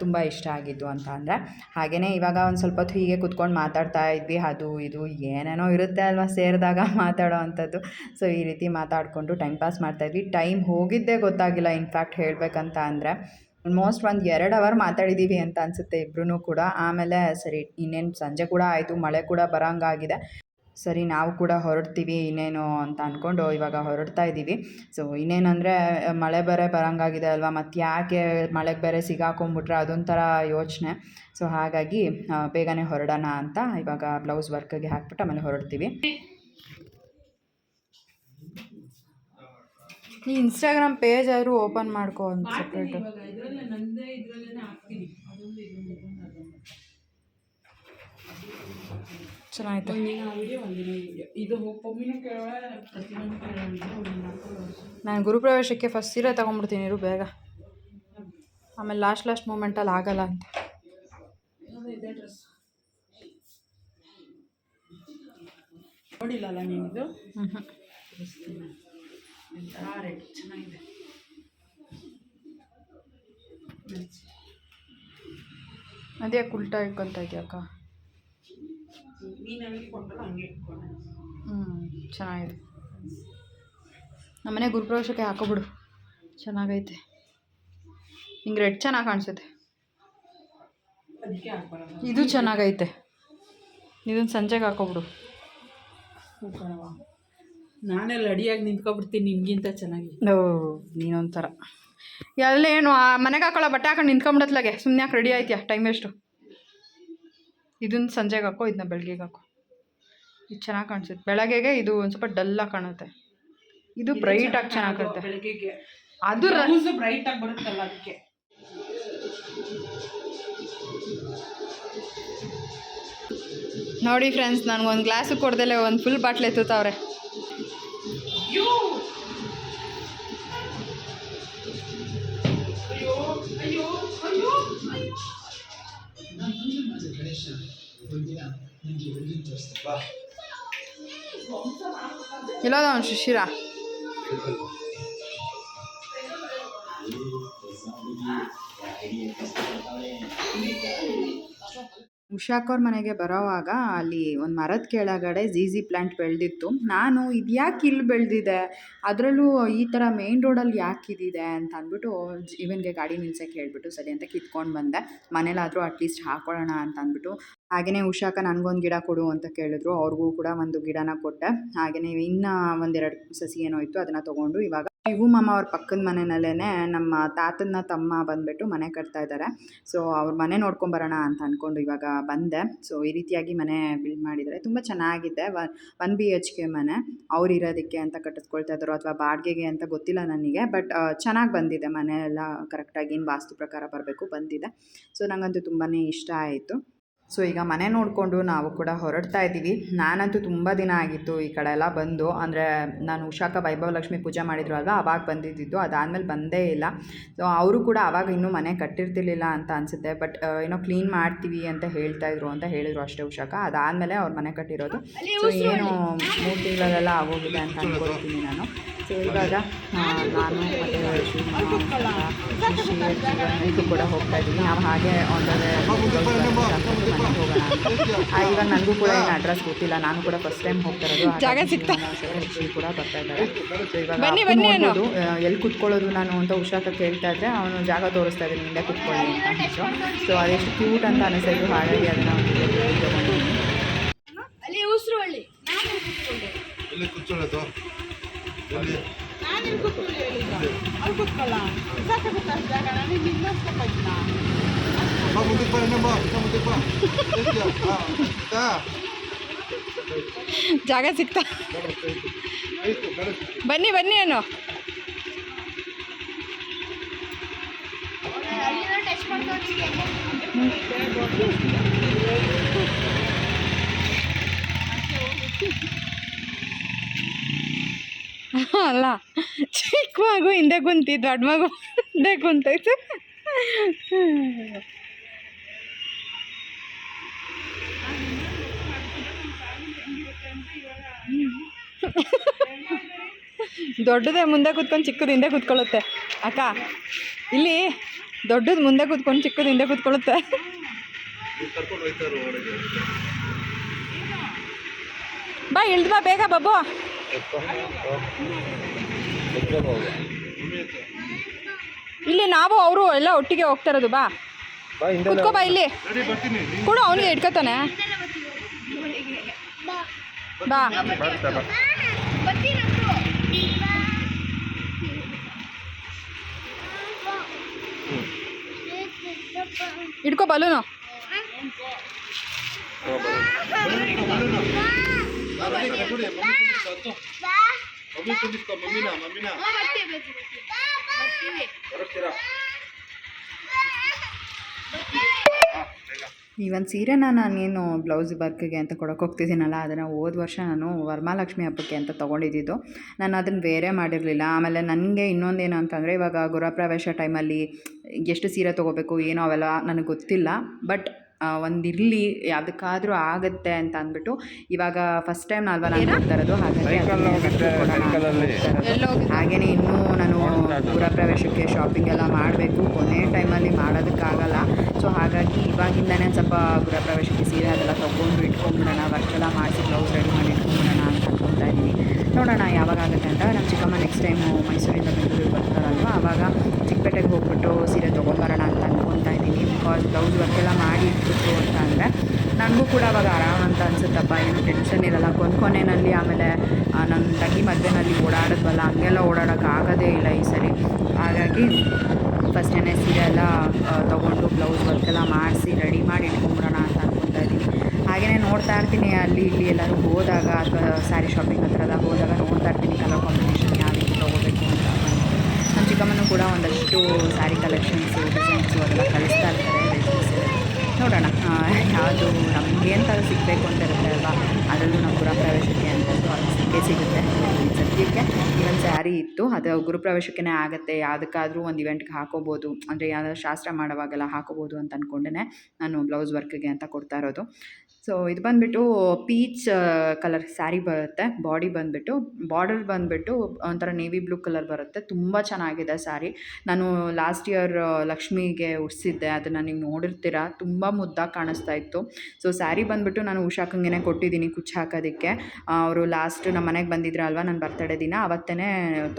ತುಂಬ ಇಷ್ಟ ಆಗಿದ್ದು ಅಂತ ಅಂದರೆ. ಹಾಗೆಯೇ ಇವಾಗ ಒಂದು ಸ್ವಲ್ಪ ಹೊತ್ತು ಹೀಗೆ ಕುತ್ಕೊಂಡು ಮಾತಾಡ್ತಾ ಇದ್ವಿ, ಅದು ಇದು, ಏನೇನೋ ಇರುತ್ತೆ ಅಲ್ವಾ ಸೇರಿದಾಗ (laughs) ಮಾತಾಡೋ ಅಂಥದ್ದು. ಸೊ ಈ ರೀತಿ ಮಾತಾಡಿಕೊಂಡು ಟೈಮ್ ಪಾಸ್ ಮಾಡ್ತಾಯಿದ್ವಿ ಟೈಮ್ ಹೋಗಿದ್ದೇ ಗೊತ್ತಾಗಿಲ್ಲ ಇನ್ಫ್ಯಾಕ್ಟ್ ಹೇಳಬೇಕಂತ ಅಂದರೆ. ಆಲ್ಮೋಸ್ಟ್ ಒಂದು ಎರಡು ಅವರ್ ಮಾತಾಡಿದ್ದೀವಿ ಅಂತ ಅನಿಸುತ್ತೆ ಇಬ್ಬರೂ ಕೂಡ. ಆಮೇಲೆ ಸರಿ, ಇನ್ನೇನು ಸಂಜೆ ಕೂಡ ಆಯಿತು, ಮಳೆ ಕೂಡ ಬರೋಂಗಾಗಿದೆ. ಸರಿ, ನಾವು ಕೂಡ ಹೊರಡ್ತೀವಿ ಇನ್ನೇನು ಅಂತ ಅಂದ್ಕೊಂಡು ಇವಾಗ ಹೊರಡ್ತಾ ಇದ್ದೀವಿ ಸೊ ಇನ್ನೇನಂದರೆ, ಮಳೆ ಬೇರೆ ಬರೋಂಗಾಗಿದೆ ಅಲ್ವಾ ಮತ್ತು ಯಾಕೆ ಮಳೆಗೆ ಬೇರೆ ಸಿಗಾಕೊಂಬಿಟ್ರೆ ಅದೊಂಥರ ಯೋಚನೆ. ಸೊ ಹಾಗಾಗಿ ಬೇಗನೆ ಹೊರಡೋಣ ಅಂತ ಇವಾಗ ಬ್ಲೌಸ್ ವರ್ಕಿಗೆ ಹಾಕ್ಬಿಟ್ಟು ಆಮೇಲೆ ಹೊರಡ್ತೀವಿ. ಈ ಇನ್ಸ್ಟಾಗ್ರಾಮ್ ಪೇಜ್ ಆದರೂ ಓಪನ್ ಮಾಡ್ಕೋ ಅಂತ ಸಪ್ರೇಟು ಒಂದಿನ ನಾನು ಗುರುಪ್ರವೇಶಕ್ಕೆ ಫಸ್ಟ್ ಸೀರೆ ತೊಗೊಂಡ್ಬಿಡ್ತೀನಿ ಇರು ಬೇಗ. ಆಮೇಲೆ ಲಾಸ್ಟ್ ಲಾಸ್ಟ್ ಮೂಮೆಂಟಲ್ಲಿ ಆಗಲ್ಲ ಅಂತ. ಅದು ಇದೇ ಡ್ರೆಸ್ ನೋಡಿಲ್ಲಲ್ಲ ನೀನಿದು ರೆಡ್ ಚೆನ್ನಾಗಿದೆ ಅದೇ ಉಲ್ಟಾ ಇಟ್ಕೊತ ಇದೆಯಕ್ಕ ಹಂಗೆ ಇಟ್ಕೊಂಡೆ. ಹ್ಞೂ ಚೆನ್ನಾಗಿದೆ. ನಮ್ಮನೆ ಗುರುಪ್ರವೇಶಕ್ಕೆ ಹಾಕೋಬಿಡು. ಚೆನ್ನಾಗೈತೆ. ಹಿಂಗೆ ರೆಡ್ ಚೆನ್ನಾಗಿ ಕಾಣಿಸುತ್ತೆ. ಇದು ಚೆನ್ನಾಗೈತೆ. ಇದನ್ನು ಸಂಜೆಗೆ ಹಾಕೋಬಿಡು. ನಾನೇ ರೆಡಿಯಾಗಿ ನಿಂತ್ಕೊಬಿಡ್ತೀನಿ ನಿನ್ಗಿಂತ ಚೆನ್ನಾಗಿ. ಓ ನೀನೊಂಥರ. ಎಲ್ಲೇನು ಆ ಮನೆಗೆ ಹಾಕೊಳ್ಳೋ ಬಟ್ಟೆ ಹಾಕೊಂಡು ನಿಂತ್ಕೊಂಬಿಡತ್ಲಾಗೆ. ಸುಮ್ಮನೆ ಯಾಕೆ ರೆಡಿ ಆಯ್ತೀಯ? ಟೈಮ್ ಎಷ್ಟು ಇದನ್ನ ಸಂಜೆಗೆ ಹಾಕೋ ಇದನ್ನ ಬೆಳಗ್ಗೆಗೆ ಹಾಕೋ. ಇದು ಚೆನ್ನಾಗಿ ಕಾಣಿಸುತ್ತೆ. ಬೆಳಗ್ಗೆಗೆ ಇದು ಒಂದು ಸ್ವಲ್ಪ ಡಲ್ಲಾಗಿ ಕಾಣುತ್ತೆ. ಇದು ಬ್ರೈಟಾಗಿ ಚೆನ್ನಾಗಿ ಕಾಣುತ್ತೆ ಬೆಳಗ್ಗೆಗೆ. ಅದು ರೂಸ್ ಬ್ರೈಟ್ ಆಗಿ ಬರುತ್ತಲ್ಲ ಅದಕ್ಕೆ. ನೋಡಿ ಫ್ರೆಂಡ್ಸ್ ನನಗೊಂದು ಗ್ಲಾಸು ಕೊಡ್ದಲೆ ಒಂದು ಫುಲ್ ಬಾಟ್ಲೆ ಎತ್ತುತ್ತವ್ರೆ. ಅಯ್ಯೋ ಅಯ್ಯೋ ಅಯ್ಯೋ ಅಯ್ಯೋ ಅಯ್ಯೋ ಇಲ್ಲದ ಅವ್ನು ಶಿಶಿರ ಉಷಾಕವ್ರ ಮನೆಗೆ ಬರೋವಾಗ ಅಲ್ಲಿ ಒಂದು ಮರದ ಕೆಳಗಡೆ ಝೀಝಿ ಪ್ಲ್ಯಾಂಟ್ ಬೆಳೆದಿತ್ತು. ನಾನು ಇದು ಯಾಕೆ ಇಲ್ಲಿ ಬೆಳೆದಿದೆ? ಅದರಲ್ಲೂ ಈ ಥರ ಮೇನ್ ರೋಡಲ್ಲಿ ಯಾಕೆ ಇದಿದೆ ಅಂತ ಅಂದ್ಬಿಟ್ಟು ಇವನ್ಗೆ ಗಾಡಿ ನಿಲ್ಸಕ್ಕೆ ಹೇಳಿಬಿಟ್ಟು ಸರಿ ಅಂತ ಕಿತ್ಕೊಂಡು ಬಂದೆ. ಮನೇಲಾದರೂ ಅಟ್ಲೀಸ್ಟ್ ಹಾಕೊಳ್ಳೋಣ ಅಂತ ಅಂದ್ಬಿಟ್ಟು. ಹಾಗೆಯೇ ಉಷಾಕ ನನಗೊಂದು ಗಿಡ ಕೊಡು ಅಂತ ಕೇಳಿದ್ರು. ಅವ್ರಿಗೂ ಕೂಡ ಒಂದು ಗಿಡನ ಕೊಟ್ಟೆ. ಹಾಗೆಯೇ ಇನ್ನೂ ಒಂದೆರಡು ಸಸಿ ಏನೋ ಇತ್ತು, ಅದನ್ನು ತೊಗೊಂಡು ಇವಾಗ ಇವು ಮಾಮ ಅವ್ರ ಪಕ್ಕದ ಮನೆಯಲ್ಲೇ ನಮ್ಮ ತಾತನ ತಮ್ಮ ಬಂದುಬಿಟ್ಟು ಮನೆ ಕಟ್ತಾ ಇದ್ದಾರೆ ಸೊ ಅವ್ರ ಮನೆ ನೋಡ್ಕೊಂಬರೋಣ ಅಂತ ಅಂದ್ಕೊಂಡು ಇವಾಗ ಬಂದೆ. ಸೊ ಈ ರೀತಿಯಾಗಿ ಮನೆ ಬಿಲ್ಡ್ ಮಾಡಿದ್ದಾರೆ ತುಂಬ ಚೆನ್ನಾಗಿದೆ. ಒನ್ ಬಿ ಎಚ್ ಕೆ ಮನೆ. ಅವ್ರು ಇರೋದಕ್ಕೆ ಅಂತ ಕಟ್ಟಿಸ್ಕೊಳ್ತಾ ಇದ್ದಾರೋ ಅಥವಾ ಬಾಡಿಗೆಗೆ ಅಂತ ಗೊತ್ತಿಲ್ಲ ನನಗೆ. ಬಟ್ ಚೆನ್ನಾಗಿ ಬಂದಿದೆ. ಮನೆ ಎಲ್ಲ ಕರೆಕ್ಟಾಗಿ ಏನು ವಾಸ್ತು ಪ್ರಕಾರ ಬರಬೇಕು ಬಂದಿದೆ. ಸೊ ನನಗಂತೂ ತುಂಬಾ ಇಷ್ಟ ಆಯಿತು. ಸೊ ಈಗ ಮನೆ ನೋಡಿಕೊಂಡು ನಾವು ಕೂಡ ಹೊರಡ್ತಾ ಇದ್ದೀವಿ. ನಾನಂತೂ ತುಂಬ ದಿನ ಆಗಿತ್ತು ಈ ಕಡೆ ಎಲ್ಲ ಬಂದು. ಅಂದರೆ ನಾನು ಉಷಾಕ ವೈಭವ ಲಕ್ಷ್ಮಿ ಪೂಜೆ ಮಾಡಿದ್ರು ಅಲ್ವಾ? ಅವಾಗ ಬಂದಿದ್ದಿದ್ದು. ಅದಾದಮೇಲೆ ಬಂದೇ ಇಲ್ಲ. ಸೊ ಅವರು ಕೂಡ ಆವಾಗ ಇನ್ನೂ ಮನೆ ಕಟ್ಟಿರ್ತಿರ್ಲಿಲ್ಲ ಅಂತ ಅನಿಸುತ್ತೆ. ಬಟ್ ಏನೋ ಕ್ಲೀನ್ ಮಾಡ್ತೀವಿ ಅಂತ ಹೇಳ್ತಾ ಇದ್ರು ಅಂತ ಹೇಳಿದರು ಅಷ್ಟೇ ಉಷಾಕ. ಅದಾದಮೇಲೆ ಅವ್ರ ಮನೆ ಕಟ್ಟಿರೋದು. ಸೊ ಏನು ಮೂರು ತಿಂಗಳಲ್ಲೆಲ್ಲ ಆಗೋಗಿದೆ ಅಂತ ಅನ್ಕೊಳ್ತೀನಿ ನಾನು. ಇವಾಗ ನಾನು ಮತ್ತು ಇದು ಕೂಡ ಹೋಗ್ತಾ ಇದ್ದೀನಿ. ನಾವು ಹಾಗೆ ದ ಮನೆಗೆ ಹೋಗೋಣ ಇವಾಗ ನನಗೂ ಕೂಡ ಏನು ಅಡ್ರೆಸ್ ಗೊತ್ತಿಲ್ಲ. ನಾನು ಕೂಡ ಫಸ್ಟ್ ಟೈಮ್ ಹೋಗ್ತಾ ಇರೋದು. ಕೂಡ ಬರ್ತಾ ಇದ್ದಾರೆ. ಸೊ ಇವಾಗ ನೋಡ್ಬೋದು, ಎಲ್ಲಿ ಕುತ್ಕೊಳ್ಳೋದು ನಾನು ಅಂತ ಹುಷಾರ ಕೇಳ್ತಾ ಇದ್ದೆ ಅವನು ಜಾಗ ತೋರಿಸ್ತಾ ಇದ್ದೀನಿ ಹಿಂದೆ ಕುತ್ಕೊಳ್ಳಿ ಅಂತ ಸೊ ಅದೆಷ್ಟು ಕ್ಯೂಟ್ ಅಂತ ಅನಿಸ್ತಾಯಿತ್ತು ಹಾಗಾಗಿ ಅದನ್ನು ಅಲ್ಲಿ ಉಸಿರು ಒಳ್ಳೆ. ಎಲ್ಲಿ ಕೂತ್ಕೊಳ್ಳೋದು ಎಲ್ಲಿ ನಾನು ಇಲ್ಲಿ ಕೂತ್ಕೊಳ್ಳಿ ಹೇಳಿದ್ದು ಅಲ್ಲಿ ಕೂತ್ಕೊಳ್ಳ ನಾನು ಬಾ ಮುಂದಕ್ಕೆ ಮುಂದಕ್ಕೆ? ಜಾಗ ಸಿಗ್ತಾ ಬನ್ನಿ ಬನ್ನಿ ಏನು ಟಚ್ ಮಾಡ್ಕೊಂಡು ಅಲ್ಲ, ಚಿಕ್ಕ ಮಗು ಹಿಂದೆ ಕುಂತಿ ದೊಡ್ಡ ಮಗು ಹಿಂದೆ ಕುಂತೈತೆ. ದೊಡ್ಡದೇ ಮುಂದೆ ಕೂತ್ಕೊಂಡು ಚಿಕ್ಕದು ಹಿಂದೆ ಕೂತ್ಕೊಳ್ಳುತ್ತೆ. ಅಕ್ಕ, ಇಲ್ಲಿ ದೊಡ್ಡದು ಮುಂದೆ ಕೂತ್ಕೊಂಡು ಚಿಕ್ಕದು ಹಿಂದೆ ಕೂತ್ಕೊಳ್ಳುತ್ತೆ. ಬಾ, ಇಳ್ದು ಬಾ, ಬೇಗ ಬಾಬು ಇಲ್ಲಿ ನಾವು ಅವರು ಎಲ್ಲ ಒಟ್ಟಿಗೆ ಹೋಗ್ತಾ ಇರೋದು ಬಾ. ಕುತ್ಕೋ ಬಾ ಇಲ್ಲಿ. ಕೂಡ ಅವನಿಗೆ ಇಟ್ಕೋತಾನೆ ಬಾ. ಇಟ್ಕೋ ಬಲೂನು. ಈ ಒಂದು ಸೀರೆನ ನಾನೇನು ಬ್ಲೌಸ್ ವರ್ಕ್ಗೆ ಅಂತ ಕೊಡೋಕೆ ಹೋಗ್ತಿದ್ದೀನಲ್ಲ, ಅದನ್ನು ಹೋದ ವರ್ಷ ನಾನು ವರಮಹಾಲಕ್ಷ್ಮಿ ಹಬ್ಬಕ್ಕೆ ಅಂತ ತೊಗೊಂಡಿದ್ದು. ನಾನು ಅದನ್ನು ಬೇರೆ ಮಾಡಿರಲಿಲ್ಲ. ಆಮೇಲೆ ನನಗೆ ಇನ್ನೊಂದೇನು ಅಂತಂದರೆ ಇವಾಗ ಗೃಹಪ್ರವೇಶ ಟೈಮಲ್ಲಿ ಎಷ್ಟು ಸೀರೆ ತೊಗೋಬೇಕು, ಏನೋ ಅವೆಲ್ಲ ನನಗೆ ಗೊತ್ತಿಲ್ಲ. ಬಟ್ ಒಂದಿರಲಿ ಯಾವುದಕ್ಕಾದರೂ ಆಗುತ್ತೆ ಅಂತ ಅಂದ್ಬಿಟ್ಟು ಇವಾಗ ಫಸ್ಟ್ ಟೈಮ್ ನಾಲ್ವ ನಾನು ಹೋಗ್ತಾ ಇರೋದು ಹಾಗಾಗಿ ಹಾಗೆಯೇ ಇನ್ನೂ ನಾನು ಗೃಹಪ್ರವೇಶಕ್ಕೆ ಶಾಪಿಂಗ್ ಎಲ್ಲ ಮಾಡಬೇಕು ಕೊನೆ ಟೈಮಲ್ಲಿ ಮಾಡೋದಕ್ಕಾಗಲ್ಲ. ಸೊ ಹಾಗಾಗಿ ಇವಾಗಿಂದನೇ ಸ್ವಲ್ಪ ಗೃಹಪ್ರವೇಶಕ್ಕೆ ಸೀರೆ ಅದೆಲ್ಲ ತೊಗೊಂಡು ಇಟ್ಕೊಂಡ್ಬಿಡೋಣ ವರ್ಕ್ ಎಲ್ಲ ಮಾಡಿಸಿ ಬ್ಲೌಸ್ ರೆಡಿ ಮಾಡಿ ಇಟ್ಕೊಂಡ್ಬಿಡೋಣ ಅಂತ ಅಂದ್ಕೊಳ್ತಾ ಇದ್ದೀನಿ. ನೋಡೋಣ ಯಾವಾಗ ಆಗುತ್ತೆ ಅಂತ. ನಮ್ಮ ಚಿಕ್ಕಮ್ಮ ನೆಕ್ಸ್ಟ್ ಟೈಮು ಮೈಸೂರಿಂದ ಬೆಂಗಳೂರಿಗೆ ಬರ್ತಾರಲ್ವ ಆವಾಗ ಚಿಕ್ಕಪೇಟೆಗೆ ಹೋಗ್ಬಿಟ್ಟು ಸೀರೆ ತೊಗೊಂಬರೋಣ ಬಿಕಾಸ್ ಬ್ಲೌಸ್ ವರ್ಕೆಲ್ಲ ಮಾಡಿ ಇಟ್ಬಿಟ್ಟು ಅಂತ ಅಂದರೆ ನನಗೂ ಕೂಡ ಅವಾಗ ಆರಾಮ ಅಂತ ಅನ್ಸುತ್ತಪ್ಪ. ಏನು ಟೆನ್ಷನ್ ಇರಲ್ಲ. ಕೊನೆ ಕೊನೆಯಲ್ಲಿ ಆಮೇಲೆ ನನ್ನ ತಂಗಿ ಮಧ್ಯದಲ್ಲಿ ಓಡಾಡಿದ್ವಲ್ಲ, ಹಂಗೆಲ್ಲ ಓಡಾಡೋಕೆ ಆಗೋದೇ ಇಲ್ಲ ಈ ಸರಿ. ಹಾಗಾಗಿ ಫಸ್ಟೇ ಸೀರೆ ಎಲ್ಲ ತೊಗೊಂಡು ಬ್ಲೌಸ್ ವರ್ಕ್ ಎಲ್ಲ ಮಾಡಿಸಿ ರೆಡಿ ಮಾಡಿ ಇಟ್ಕೊಂಬಿಡೋಣ ಅಂತ ಅನ್ಕೊತಾ ಇದ್ದೀನಿ. ಹಾಗೆಯೇ ನೋಡ್ತಾ ಇರ್ತೀನಿ ಅಲ್ಲಿ ಇಲ್ಲಿ ಎಲ್ಲರೂ ಹೋದಾಗ, ಅಥವಾ ಸ್ಯಾರಿ ಶಾಪಿಂಗ್ ಹತ್ರ ಎಲ್ಲ ಹೋದಾಗ ನೋಡ್ತಾ ಇರ್ತೀನಿ ಕಲರ್ ಕಾಂಬಿನೇಷನ್ ಯಾವ ರೀತಿ ತೊಗೋಬೇಕು ಅಂತ ನಮ್ಮ ಚಿಕ್ಕಮ್ಮನೂ ಕೂಡ ಒಂದಷ್ಟು ಸ್ಯಾರಿ ಕಲೆಕ್ಷನ್ಸು ಡಿಸೈನ್ಸು ಅದೆಲ್ಲ ಕಳಿಸ್ತಾ ಇರ್ತಾರೆ ನೋಡೋಣ ಯಾವುದು ನಮಗೆ ಅಂತ ಸಿಗಬೇಕು ಅಂತ ಇರುತ್ತೆ ಅಲ್ವಾ? ಅದರಲ್ಲೂ ನಮ್ಮ ಗೃಹಪ್ರವೇಶಕ್ಕೆ ಅಂತ ಸೊ ಅದು ಸಿಕ್ಕೇ ಸಿಗುತ್ತೆ ಸದ್ಯಕ್ಕೆ ಇವನ್ ಸ್ಯಾರಿ ಇತ್ತು, ಅದು ಗುರುಪ್ರವೇಶಕ್ಕೆ ಆಗುತ್ತೆ. ಯಾವುದಕ್ಕಾದರೂ ಒಂದು ಇವೆಂಟ್ಗೆ ಹಾಕೋಬೋದು. ಅಂದರೆ ಯಾವುದಾದ್ರು ಶಾಸ್ತ್ರ ಮಾಡೋವಾಗೆಲ್ಲ ಹಾಕೋಬೋದು ಅಂತ ಅಂದ್ಕೊಂಡೇ ನಾನು ಬ್ಲೌಸ್ ವರ್ಕ್ಗೆ ಅಂತ ಕೊಡ್ತಾ ಇರೋದು. ಸೊ ಇದು ಬಂದುಬಿಟ್ಟು ಪೀಚ್ ಕಲರ್ ಸ್ಯಾರಿ ಬರುತ್ತೆ ಬಾಡಿ ಬಂದುಬಿಟ್ಟು ಬಾರ್ಡರ್ ಬಂದುಬಿಟ್ಟು ಒಂಥರ ನೇವಿ ಬ್ಲೂ ಕಲರ್ ಬರುತ್ತೆ. ತುಂಬ ಚೆನ್ನಾಗಿದೆ ಸ್ಯಾರಿ ನಾನು ಲಾಸ್ಟ್ ಇಯರ್ ಲಕ್ಷ್ಮಿಗೆ ಉಡಿಸಿದ್ದೆ, ಅದನ್ನು ನೀವು ನೋಡಿರ್ತೀರ? ತುಂಬ ಮುದ್ದಾಗಿ ಕಾಣಿಸ್ತಾ ಇತ್ತು. ಸೊ ಸ್ಯಾರಿ ಬಂದುಬಿಟ್ಟು ನಾನು ಉಷಾಕಂಗೆ ಕೊಟ್ಟಿದ್ದೀನಿ ಕುಚ್ಚು ಹಾಕೋದಕ್ಕೆ. ಅವರು ಲಾಸ್ಟ್ ನಮ್ಮ ಮನೆಗೆ ಬಂದಿದ್ರಲ್ವ ನನ್ನ ಬರ್ತಡೇ ದಿನ ಅವತ್ತೇ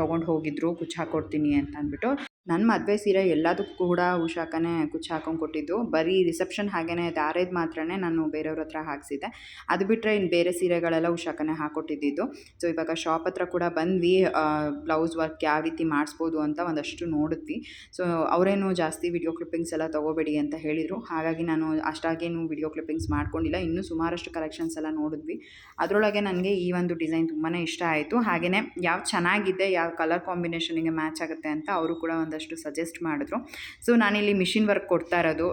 ತೊಗೊಂಡು ಹೋಗಿದ್ರು, ಕುಚ್ಚು ಹಾಕ್ಕೊಡ್ತೀನಿ ಅಂತ ಅಂದ್ಬಿಟ್ಟು. ನನ್ನ ಮದುವೆ ಸೀರೆ ಎಲ್ಲದಕ್ಕೂ ಕೂಡ ಉಷಾಕನೇ ಕುಚ್ಚು ಹಾಕೊಂಡು ಕೊಟ್ಟಿದ್ದು. ಬರೀ ರಿಸೆಪ್ಷನ್ ಹಾಗೇ ದಾರೇದು ಮಾತ್ರ ನಾನು ಬೇರೆಯವ್ರ ಹತ್ರ ಹಾಕ್ಸಿದ್ದೆ. ಅದು ಬಿಟ್ಟರೆ ಇನ್ನು ಬೇರೆ ಸೀರೆಗಳೆಲ್ಲ ಉಷಾಕನೇ ಹಾಕ್ಕೊಟ್ಟಿದ್ದು ಸೊ ಇವಾಗ ಶಾಪ್ ಹತ್ರ ಕೂಡ ಬಂದ್ವಿ. ಬ್ಲೌಸ್ ವರ್ಕ್ ಯಾವ ರೀತಿ ಮಾಡಿಸ್ಬೋದು ಅಂತ ಒಂದಷ್ಟು ನೋಡಿದ್ವಿ. ಸೊ ಅವರೇನು ಜಾಸ್ತಿ ವಿಡಿಯೋ ಕ್ಲಿಪ್ಪಿಂಗ್ಸ್ ಎಲ್ಲ ತೊಗೋಬೇಡಿ ಅಂತ ಹೇಳಿದರು. ಹಾಗಾಗಿ ನಾನು ಅಷ್ಟಾಗೇನು ವಿಡಿಯೋ ಕ್ಲಿಪ್ಪಿಂಗ್ಸ್ ಮಾಡ್ಕೊಂಡಿಲ್ಲ. ಇನ್ನೂ ಸುಮಾರಷ್ಟು ಕಲೆಕ್ಷನ್ಸ್ ಎಲ್ಲ ನೋಡಿದ್ವಿ. ಅದರೊಳಗೆ ನನಗೆ ಈ ಒಂದು ಡಿಸೈನ್ ತುಂಬಾ ಇಷ್ಟ ಆಯಿತು. ಹಾಗೆಯೇ ಯಾವ ಚೆನ್ನಾಗಿದೆ, ಯಾವ ಕಲರ್ ಕಾಂಬಿನೇಷನಿಗೆ ಮ್ಯಾಚ್ ಆಗುತ್ತೆ ಅಂತ ಅವರು ಕೂಡ ಒಂದಷ್ಟು ಸಜೆಸ್ಟ್ ಮಾಡಿದ್ರು. ಸೊ ನಾನಿಲ್ಲಿ ಮಿಷಿನ್ ವರ್ಕ್ ಕೊಡ್ತಾ ಇರೋದು.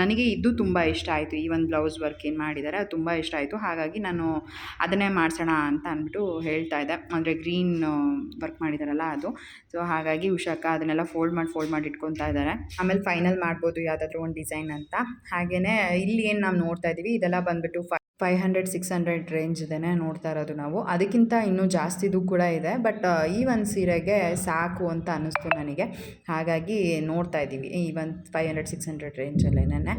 ನನಗೆ ಇದು ತುಂಬ ಇಷ್ಟ ಆಯಿತು. ಈ ಒಂದು ಬ್ಲೌಸ್ ವರ್ಕ್ ಏನು ಮಾಡಿದ್ದಾರೆ ಅದು ತುಂಬ ಇಷ್ಟ ಆಯಿತು. ಹಾಗಾಗಿ ನಾನು ಅದನ್ನೇ ಮಾಡಿಸೋಣ ಅಂತ ಅಂದ್ಬಿಟ್ಟು ಹೇಳ್ತಾ ಇದ್ದೆ. ಅಂದರೆ ಗ್ರೀನ್ ವರ್ಕ್ ಮಾಡಿದಾರಲ್ಲ ಅದು. ಸೊ ಹಾಗಾಗಿ ಉಷಾಕ ಅದನ್ನೆಲ್ಲ ಫೋಲ್ಡ್ ಮಾಡಿ ಫೋಲ್ಡ್ ಮಾಡಿ ಇಟ್ಕೊತಾ ಇದ್ದಾರೆ. ಆಮೇಲೆ ಫೈನಲ್ ಮಾಡ್ಬೋದು ಯಾವುದಾದ್ರೂ ಒಂದು ಡಿಸೈನ್ ಅಂತ. ಹಾಗೆಯೇ ಇಲ್ಲಿ ಏನು ನಾವು ನೋಡ್ತಾ ಇದ್ದೀವಿ, ಇದೆಲ್ಲ ಬಂದುಬಿಟ್ಟು five five hundred, six hundred range ಇದೆ ನೋಡ್ತಾ ಇರೋದು ನಾವು. ಅದಕ್ಕಿಂತ ಇನ್ನೂ ಜಾಸ್ತಿದು ಕೂಡ ಇದೆ. ಬಟ್ ಈ ಒಂದು ಸೀರೆಗೆ ಸಾಕು ಅಂತ ಅನ್ನಿಸ್ತು ನನಗೆ. ಹಾಗಾಗಿ ನೋಡ್ತಾ ಇದ್ದೀವಿ. ಈ ಒಂದು ಫೈವ್ ಹಂಡ್ರೆಡ್, ಸಿಕ್ಸ್ ಹಂಡ್ರೆಡ್ ರೇಂಜಲ್ಲೇನೆ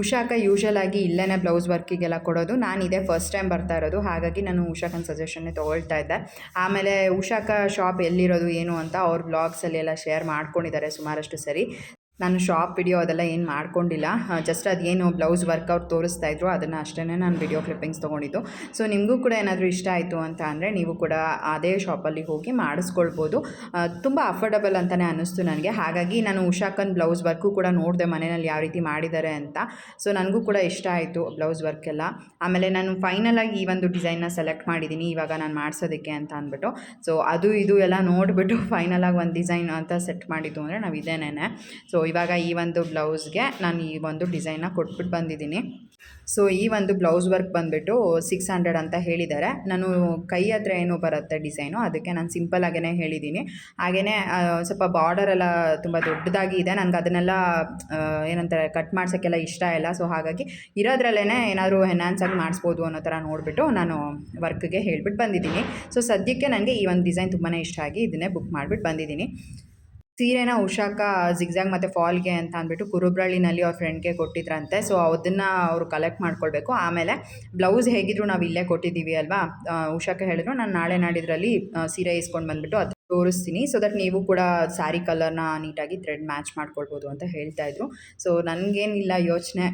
ಉಷಾಕ ಯೂಶಲ್ ಆಗಿ ಇಲ್ಲೇ ಬ್ಲೌಸ್ ವರ್ಕಿಗೆಲ್ಲ ಕೊಡೋದು. ನಾನು ಇದೇ ಫಸ್ಟ್ ಟೈಮ್ ಬರ್ತಾ ಇರೋದು. ಹಾಗಾಗಿ ನಾನು ಉಷಾಕನ ಸಜೆಷನ್ನೇ ತೊಗೊಳ್ತಾ ಇದ್ದೆ. ಆಮೇಲೆ ಉಷಾಕ ಶಾಪ್ ಎಲ್ಲಿರೋದು, ಏನು ಅಂತ ಅವ್ರ ಬ್ಲಾಗ್ಸಲ್ಲಿ ಎಲ್ಲ ಶೇರ್ ಮಾಡ್ಕೊಂಡಿದ್ದಾರೆ ಸುಮಾರಷ್ಟು ಸರಿ. ನಾನು ಶಾಪ್ ವಿಡಿಯೋ ಅದೆಲ್ಲ ಏನು ಮಾಡ್ಕೊಂಡಿಲ್ಲ. ಜಸ್ಟ್ ಅದೇನು ಬ್ಲೌಸ್ ವರ್ಕ್ ಅವ್ರು ತೋರಿಸ್ತಾ ಇದ್ರು. ಅದನ್ನು ಅಷ್ಟೇ ನಾನು ವಿಡಿಯೋ ಕ್ಲಿಪ್ಪಿಂಗ್ಸ್ ತೊಗೊಂಡಿದ್ದು. ಸೊ ನಿಮಗೂ ಕೂಡ ಏನಾದರೂ ಇಷ್ಟ ಆಯಿತು ಅಂತ ಅಂದರೆ ನೀವು ಕೂಡ ಅದೇ ಶಾಪಲ್ಲಿ ಹೋಗಿ ಮಾಡಿಸ್ಕೊಳ್ಬೋದು. ತುಂಬ ಅಫೋರ್ಡಬಲ್ ಅಂತಲೇ ಅನ್ನಿಸ್ತು ನನಗೆ. ಹಾಗಾಗಿ ನಾನು ಉಷಾಕನ್ ಬ್ಲೌಸ್ ವರ್ಕು ಕೂಡ ನೋಡಿದೆ ಮನೆಯಲ್ಲಿ ಯಾವ ರೀತಿ ಮಾಡಿದ್ದಾರೆ ಅಂತ. ಸೊ ನನಗೂ ಕೂಡ ಇಷ್ಟ ಆಯಿತು ಬ್ಲೌಸ್ ವರ್ಕ್ ಎಲ್ಲ. ಆಮೇಲೆ ನಾನು ಫೈನಲಾಗಿ ಈ ಒಂದು ಡಿಸೈನ್ನ ಸೆಲೆಕ್ಟ್ ಮಾಡಿದ್ದೀನಿ. ಇವಾಗ ನಾನು ಮಾಡಿಸೋದಕ್ಕೆ ಅಂತ ಅಂದ್ಬಿಟ್ಟು. ಸೊ ಅದು ಇದು ಎಲ್ಲ ನೋಡಿಬಿಟ್ಟು ಫೈನಲಾಗಿ (laughs) ಒಂದು ಡಿಸೈನ್ ಅಂತ ಸೆಟ್ ಮಾಡಿದ್ದು ಅಂದರೆ ನಾವು ಇದೇನೇ ಸೊ ಇವಾಗ ಈ ಒಂದು ಬ್ಲೌಸ್ಗೆ ನಾನು ಈ ಒಂದು ಡಿಸೈನ್ನ ಕೊಟ್ಬಿಟ್ಟು ಬಂದಿದ್ದೀನಿ. ಸೊ ಈ ಒಂದು ಬ್ಲೌಸ್ ವರ್ಕ್ ಬಂದುಬಿಟ್ಟು ಸಿಕ್ಸ್ ಹಂಡ್ರೆಡ್ ಅಂತ ಹೇಳಿದ್ದಾರೆ. ನಾನು ಕೈ ಹತ್ರ ಏನು ಬರುತ್ತೆ ಡಿಸೈನು, ಅದಕ್ಕೆ ನಾನು ಸಿಂಪಲ್ ಆಗೇ ಹೇಳಿದ್ದೀನಿ. ಹಾಗೆಯೇ ಸ್ವಲ್ಪ ಬಾರ್ಡರ್ ಎಲ್ಲ ತುಂಬ ದೊಡ್ಡದಾಗಿ ಇದೆ. ನನಗೆ ಅದನ್ನೆಲ್ಲ ಏನಂತಾರೆ, ಕಟ್ ಮಾಡ್ಸೋಕ್ಕೆಲ್ಲ ಇಷ್ಟ ಇಲ್ಲ. ಸೊ ಹಾಗಾಗಿ ಇರೋದ್ರಲ್ಲೇ ಏನಾದರೂ ಎನ್ಹಾನ್ಸ್ ಆಗಿ ಮಾಡಿಸ್ಬೋದು ಅನ್ನೋ ಥರ ನೋಡಿಬಿಟ್ಟು ನಾನು ವರ್ಕ್ಗೆ ಹೇಳ್ಬಿಟ್ಟು ಬಂದಿದ್ದೀನಿ. ಸೊ ಸದ್ಯಕ್ಕೆ ನನಗೆ ಈ ಒಂದು ಡಿಸೈನ್ ತುಂಬಾ ಇಷ್ಟ ಆಗಿ ಇದನ್ನೇ ಬುಕ್ ಮಾಡಿಬಿಟ್ಟು ಬಂದಿದ್ದೀನಿ. ಸೀರೆನ ಉಷಾಕ ಜಿಗ್ಜಾಗ್ ಮತ್ತು ಫಾಲ್ಗೆ ಅಂತ ಅಂದ್ಬಿಟ್ಟು ಕುರುಬ್ರಳ್ಳಿನಲ್ಲಿ ಅವ್ರ ಫ್ರೆಂಡ್ಗೆ ಕೊಟ್ಟಿದ್ರಂತೆ. ಸೊ ಅದನ್ನು ಅವರು ಕಲೆಕ್ಟ್ ಮಾಡ್ಕೊಳ್ಬೇಕು. ಆಮೇಲೆ ಬ್ಲೌಸ್ ಹೇಗಿದ್ರು ನಾವು ಇಲ್ಲೇ ಕೊಟ್ಟಿದ್ದೀವಿ ಅಲ್ವಾ? ಉಷಾಕ ಹೇಳಿದ್ರು, ನಾನು ನಾಳೆ ನಾಡಿದ್ರಲ್ಲಿ ಸೀರೆ ಇಸ್ಕೊಂಡು ಬಂದ್ಬಿಟ್ಟು ತೋರಿಸ್ತೀನಿ. ಸೊ ದಟ್ ನೀವು ಕೂಡ ಸ್ಯಾರಿ ಕಲರ್ನ ನೀಟಾಗಿ ಥ್ರೆಡ್ ಮ್ಯಾಚ್ ಮಾಡ್ಕೊಳ್ಬೋದು ಅಂತ ಹೇಳ್ತಾ ಇದ್ರು. ಸೊ ನನಗೇನಿಲ್ಲ ಯೋಚನೆ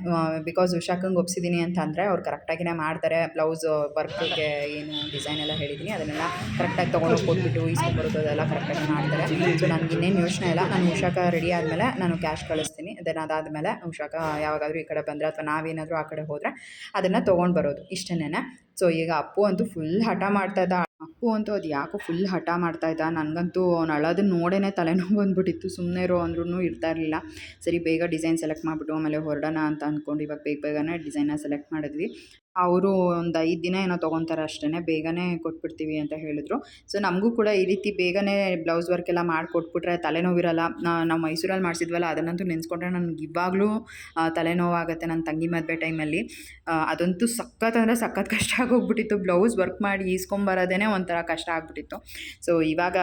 ಬಿಕಾಸ್ ಉಷಾಕಂಗೆ ಒಪ್ಸಿದ್ದೀನಿ ಅಂತಂದರೆ ಅವ್ರು ಕರೆಕ್ಟಾಗಿನೇ ಮಾಡ್ತಾರೆ. ಬ್ಲೌಸ್ ವರ್ಕ್ಗೆ ಏನು ಡಿಸೈನ್ ಎಲ್ಲ ಹೇಳಿದ್ದೀನಿ ಅದನ್ನೆಲ್ಲ ಕರೆಕ್ಟಾಗಿ ತೊಗೊಂಡು ಕೊಟ್ಬಿಟ್ಟು ಇಸ್ಕೊಂಡ್ಬರೋದು ಅದೆಲ್ಲ ಕರೆಕ್ಟಾಗಿ ಮಾಡ್ತಾರೆ. ಸೊ ನನಗೆ ಇನ್ನೇನು ಯೋಚನೆ ಇಲ್ಲ. ನಾನು ಉಷಾಕ ರೆಡಿ ಆದಮೇಲೆ ನಾನು ಕ್ಯಾಶ್ ಕಳಿಸ್ತೀನಿ. ದೆನ್ ಅದಾದಮೇಲೆ ಉಷಾಕ ಯಾವಾಗಾದರೂ ಈ ಕಡೆ ಬಂದರೆ ಅಥವಾ ನಾವೇನಾದರೂ ಆ ಕಡೆ ಹೋದರೆ ಅದನ್ನು ತೊಗೊಂಡು ಬರೋದು ಇಷ್ಟನೇ ಸೊ ಈಗ ಅಪ್ಪು ಅಂತೂ ಫುಲ್ ಹಠ ಮಾಡ್ತಾ ಅಪ್ಪು ಅಂತೂ ಅದು ಯಾಕೋ ಫುಲ್ ಹಠ ಮಾಡ್ತಾ ಇದ್ದ. ನನಗಂತೂ ಅವ್ನು ಅಳೋದನ್ನ ನೋಡೇ ತಲೆನೋವು ಬಂದ್ಬಿಟ್ಟಿತ್ತು. ಸುಮ್ಮನೆ ಇರೋ ಅಂದ್ರೂ ಇರ್ತಾ ಇರಲಿಲ್ಲ. ಸರಿ, ಬೇಗ ಡಿಸೈನ್ ಸೆಲೆಕ್ಟ್ ಮಾಡಿಬಿಟ್ಟು ಆಮೇಲೆ ಹೊರಡೋಣ ಅಂತ ಅಂದ್ಕೊಂಡು ಇವಾಗ ಬೇಗ ಬೇಗನೆ ಡಿಸೈನ್ನ ಸೆಲೆಕ್ಟ್ ಮಾಡಿದ್ವಿ. ಅವರು ಒಂದು ಐದು ದಿನ ಏನೋ ತೊಗೊತಾರೆ ಅಷ್ಟೇ ಬೇಗನೆ ಕೊಟ್ಬಿಡ್ತೀವಿ ಅಂತ ಹೇಳಿದ್ರು. ಸೊ ನಮಗೂ ಕೂಡ ಈ ರೀತಿ ಬೇಗನೆ ಬ್ಲೌಸ್ ವರ್ಕ್ ಎಲ್ಲ ಮಾಡಿಕೊಟ್ಬಿಟ್ರೆ ತಲೆನೋವಿರಲ್ಲ. ನಾವು ಮೈಸೂರಲ್ಲಿ ಮಾಡಿಸಿದ್ವಲ್ಲ, ಅದನ್ನಂತೂ ನೆನೆಸ್ಕೊಂಡ್ರೆ ನನಗೆ ಇವಾಗಲೂ ತಲೆನೋವಾಗುತ್ತೆ ನನ್ನ ತಂಗಿ ಮದುವೆ ಟೈಮಲ್ಲಿ. ಅದಂತೂ ಸಖತ್ ಅಂದರೆ ಸಖತ್ ಕಷ್ಟ ಆಗೋಗ್ಬಿಟ್ಟಿತ್ತು. ಬ್ಲೌಸ್ ವರ್ಕ್ ಮಾಡಿ ಈಸ್ಕೊಂಬರೋದೇ ಒಂಥರ ಕಷ್ಟ ಆಗ್ಬಿಟ್ಟಿತ್ತು. ಸೊ ಇವಾಗ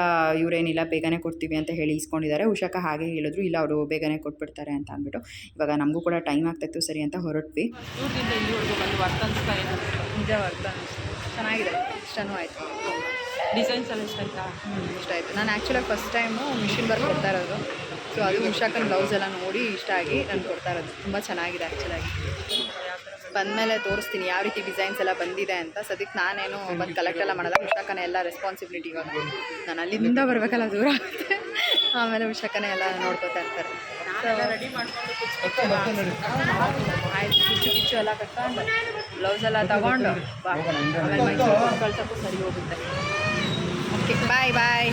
ಇವರೇನಿಲ್ಲ, ಬೇಗನೆ ಕೊಡ್ತೀವಿ ಅಂತ ಹೇಳಿ ಈಸ್ಕೊಂಡಿದ್ದಾರೆ. ಉಷಾಕ ಹಾಗೆ ಹೇಳಿದ್ರು, ಇಲ್ಲ ಅವರು ಬೇಗನೆ ಕೊಟ್ಬಿಡ್ತಾರೆ ಅಂತ ಅಂದ್ಬಿಟ್ಟು. ಇವಾಗ ನಮಗೂ ಕೂಡ ಟೈಮ್ ಆಗ್ತಾಯಿತ್ತು ಸರಿ ಅಂತ ಹೊರಟ್ವಿ. ದೂರದಿಂದ ಇಲ್ಲಿವರೆಗೂ ಬಂದು ವರ್ಕ್ ಅನ್ಸ್ತಾ ಇದೆ ನಿಜ ವರ್ಕ್ ಚೆನ್ನಾಗಿದೆ. ಇಷ್ಟನೂ ಆಯಿತು. ಡಿಸೈನ್ಸ್ ಎಲ್ಲ ಇಷ್ಟ ಆಯ್ತಾ? ಇಷ್ಟ ಆಯಿತು. ನಾನು ಆ್ಯಕ್ಚುಲಾಗಿ ಫಸ್ಟ್ ಟೈಮು ಮಿಷಿನ್ ವರ್ಕ್ ಕೊಡ್ತಾ ಇರೋದು. ಸೊ ಅದು ಉಷಾಕನ್ ಬ್ಲೌಸ್ ಎಲ್ಲ ನೋಡಿ ಇಷ್ಟ ಆಗಿ ನಾನು ಕೊಡ್ತಾ ಇರೋದು. ತುಂಬ ಚೆನ್ನಾಗಿದೆ ಆ್ಯಕ್ಚುಲಾಗಿ ಬಂದಮೇಲೆ ತೋರಿಸ್ತೀನಿ ಯಾವ ರೀತಿ ಡಿಸೈನ್ಸ್ ಎಲ್ಲ ಬಂದಿದೆ ಅಂತ. ಸದ್ಯಕ್ಕೆ ನಾನೇನು ಬಂದು ಕಲೆಕ್ಟ್ ಎಲ್ಲ ಮಾಡಲ್ಲ. ಉಷಾಕನೇ ಎಲ್ಲ ರೆಸ್ಪಾನ್ಸಿಬಿಲಿಟಿ ಇವಾಗ. ನಾನು ಅಲ್ಲಿಂದ ಬರಬೇಕಲ್ಲ ದೂರ ಆಗುತ್ತೆ. ಆಮೇಲೆ ಉಷಾಕನೇ ಎಲ್ಲ ನೋಡ್ಕೋತಾ ಇರ್ತಾರೆ. ಮಾಡ್ಕೊಂಡು ಆಯ್ತು ಕಿಚ್ಚು ಕಿಚ್ಚು ಎಲ್ಲ ಕಟ್ಕೊಂಡು. ಬ್ಲೌಸ್ ಎಲ್ಲ ತಗೊಂಡು ಆಮೇಲೆ ಕಳ್ಸೋಕ್ಕೂ ಸರಿ ಹೋಗುತ್ತೆ. ಓಕೆ ಬಾಯ್ ಬಾಯ್